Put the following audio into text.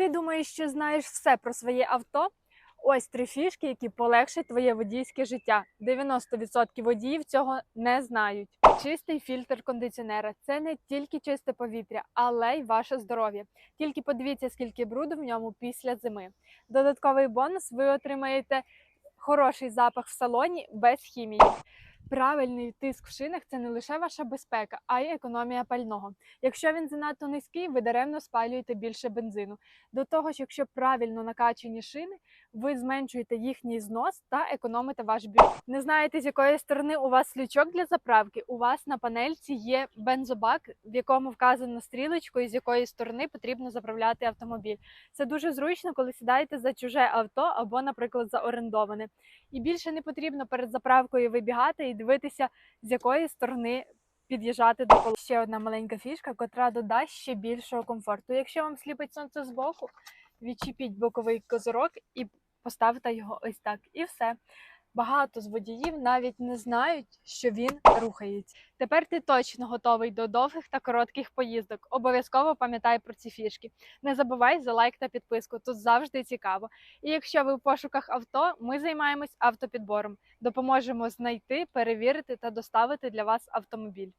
Ти думаєш, що знаєш все про своє авто? Ось три фішки, які полегшать твоє водійське життя. 90% водіїв цього не знають. Чистий фільтр кондиціонера це не тільки чисте повітря, але й ваше здоров'я. Тільки подивіться, скільки бруду в ньому після зими. Додатковий бонус ви отримаєте хороший запах в салоні без хімії. Правильний тиск в шинах це не лише ваша безпека, а й економія пального. Якщо він занадто низький, ви даремно спалюєте більше бензину. До того ж, якщо правильно накачані шини, ви зменшуєте їхній знос та економите ваш бюджет. Не знаєте, з якої сторони у вас лючок для заправки? У вас на панельці є бензобак, в якому вказано стрілочкою, з якої сторони потрібно заправляти автомобіль. Це дуже зручно, коли сідаєте за чуже авто або, наприклад, за орендоване. І більше не потрібно перед заправкою вибігати і дивитися, з якої сторони під'їжджати до коло. Ще одна маленька фішка, котра додасть ще більшого комфорту. Якщо вам сліпить сонце збоку, відчепіть боковий козирок і поставте його ось так. І все. Багато з водіїв навіть не знають, що він рухається. Тепер ти точно готовий до довгих та коротких поїздок. Обов'язково пам'ятай про ці фішки. Не забувай за лайк та підписку. Тут завжди цікаво. І якщо ви в пошуках авто, ми займаємось автопідбором. Допоможемо знайти, перевірити та доставити для вас автомобіль.